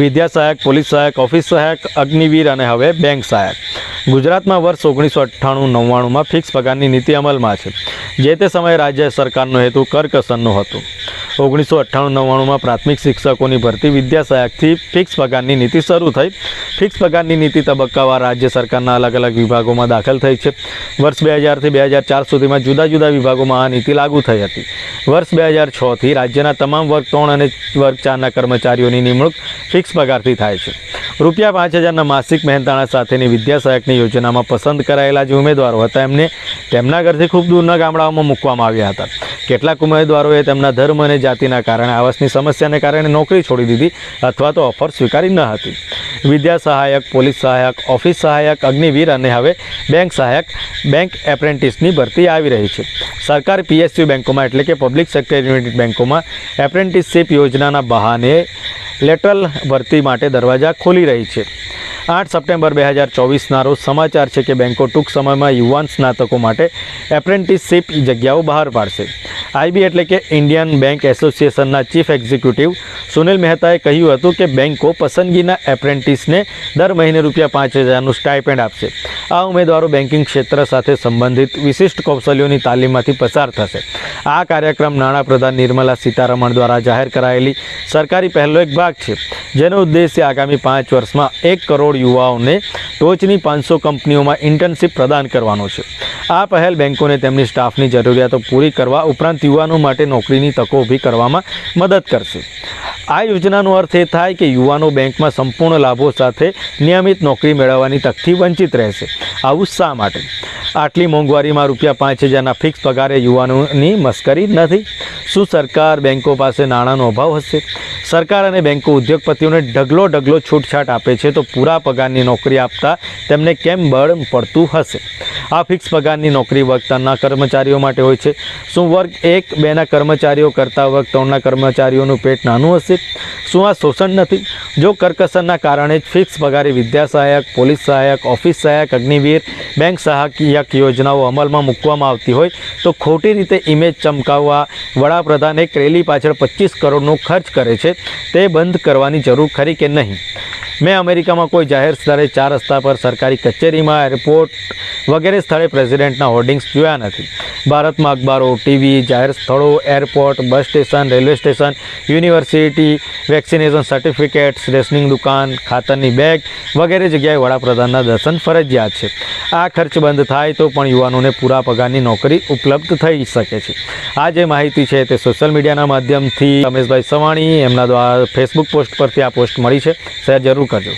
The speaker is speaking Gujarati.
વિદ્યા સહાયક પોલીસ સહાયક ઓફિસ સહાયક અગ્નિવીર અને હવે બેંક સહાયક. ગુજરાતમાં વર્ષ ઓગણીસો અઠ્ઠાણું નવ્વાણુંમાં ફિક્સ પગારની નીતિ અમલમાં છે. જે તે સમયે રાજ્ય સરકારનો હેતુ કરકસરનો હતો. ઓગણીસો અઠ્ઠાણું નવ્વાણુંમાં પ્રાથમિક શિક્ષકોની ભરતી વિદ્યા સહાયકથી ફિક્સ પગારની નીતિ શરૂ થઈ. ફિક્સ પગારની નીતિ તબક્કાવાર રાજ્ય સરકારના અલગ અલગ વિભાગોમાં દાખલ થઈ છે. વર્ષ બે હજારથી બે હજાર ચાર સુધીમાં જુદા જુદા વિભાગોમાં આ નીતિ લાગુ થઈ હતી. વર્ષ બે હજાર છથી રાજ્યના તમામ વર્ગ ત્રણ અને વર્ગ ચારના કર્મચારીઓની નિમણૂક ફિક્સ પગારથી થાય છે. રૂપિયા પાંચ હજારના માસિક મહેનતાણા સાથેની વિદ્યા સહાયકની યોજનામાં પસંદ કરાયેલા જે ઉમેદવારો હતા, એમને તેમના ઘરથી ખૂબ દૂરના ગામડાઓમાં મૂકવામાં આવ્યા હતા. કેટલાક ઉમેદવારોએ તેમના ધર્મ અને જાતિના કારણે આવાસની સમસ્યાને કારણે નોકરી છોડી દીધી અથવા તો ઓફર સ્વીકારી ન હતી. વિદ્યા સહાયક, પોલીસ સહાયક, ઓફિસ સહાયક, અગ્નિવીર અને હવે બેંક સહાયક, બેંક એપ્રેન્ટિસની ભરતી આવી રહી છે. સરકાર પીએસયુ બેંકોમાં એટલે કે પબ્લિક સેક્ટર યુનિટ બેંકોમાં એપ્રેન્ટિસશીપ યોજનાના બહાને લેટરલ ભરતી માટે દરવાજા ખોલી રહી છે. આઠ સપ્ટેમ્બર બે હજાર ચોવીસના રોજ સમાચાર છે કે બેંકો ટૂંક સમયમાં યુવાન સ્નાતકો માટે એપ્રેન્ટિસશીપ જગ્યાઓ બહાર પાડશે. આઈબી એટલે કે ઇન્ડિયન બેંક એસોસિએશનના ચીફ એક્ઝિક્યુટિવ સુનિલ મહેતાએ કહ્યું હતું કે બેંકો પસંદગીના એપ્રેન્ટિસને દર મહિને રૂપિયા પાંચ હજારનું સ્ટાઇપેન્ડ આપશે. આ ઉમેદવારો બેન્કિંગ ક્ષેત્ર સાથે સંબંધિત વિશિષ્ટ કૌશલ્યોની તાલીમમાંથી પસાર થશે. આ કાર્યક્રમ નાણાપ્રધાન નિર્મલા સીતારમણ દ્વારા જાહેર કરાયેલી સરકારી પહેલનો એક ભાગ છે, જેનો ઉદ્દેશ્ય આગામી પાંચ વર્ષમાં એક કરોડ યુવાઓને ટોચની પાંચસો કંપનીઓમાં ઇન્ટર્નશીપ પ્રદાન કરવાનો છે. આ પહેલ બેન્કોને તેમની સ્ટાફની જરૂરિયાતો પૂરી કરવા ઉપરાંત યુવાનો માટે નોકરીની તકો ઊભી કરવામાં મદદ કરશે. આ યોજનાનો અર્થ એ થાય કે યુવાનો બેંકમાં સંપૂર્ણ લાભો સાથે નિયમિત નોકરી મેળવવાની તકથી વંચિત રહેશે. આવું શા માટે? આટલી મોંઘવારીમાં રૂપિયા પાંચ હજારના ફિક્સ પગારે યુવાનોની મસ્કરી નથી. શું સરકાર બેંકો પાસે નાણાંનો અભાવ હશે? સરકાર અને બેંકો ઉદ્યોગપતિઓને ઢગલો ઢગલો છૂટછાટ આપે છે, તો પૂરા પગારની નોકરી આપતા તેમને કેમ બળ પડતું હશે? આ ફિક્સ પગારની નોકરી વર્ગતાના કર્મચારીઓ માટે હોય છે. શું વર્ગ એક બેના કર્મચારીઓ કરતાં વર્ગ ત્રણના કર્મચારીઓનું પેટ નાનું હશે? શું આ શોષણ નથી? જો કરકસરના કારણે જ ફિક્સ પગારે વિદ્યા સહાયક, પોલીસ સહાયક, ઓફિસ સહાયક, અગ્નિવીર, બેંક સહાયક યોજનાઓ અમલમાં મૂકવામાં આવતી હોય, તો ખોટી રીતે ઇમેજ ચમકાવવા વડાપ્રધાન એક રેલી પાછળ પચીસ કરોડનો ખર્ચ કરે છે, તે બંધ કરવાની જરૂર ખરી કે નહીં? મેં અમેરિકામાં કોઈ જાહેર સ્થળે ચાર રસ્તા પર સરકારી કચેરીમાં એરપોર્ટ વગેરે સ્થળે પ્રેસિડેન્ટના હોર્ડિંગ્સ જોયા નથી. ભારતમાં અખબારો, ટીવી, જાહેર સ્થળો, airport, bus station, railway station, university, vaccination certificates, rationing દુકાન, ખાતરની બેગ વગેરે જગ્યાએ વડાપ્રધાનના દર્શન ફરજિયાત છે. આ ખર્ચ બંધ થાય તો પણ યુવાનોને પૂરા પગારની નોકરી ઉપલબ્ધ થઈ શકે છે. આ જે માહિતી છે તે સોશિયલ મીડિયાના માધ્યમથી રમેશભાઈ સવાણી એમના દ્વારા ફેસબુક પોસ્ટ પરથી આ પોસ્ટ મળી છે. શેર જરૂર કરજો.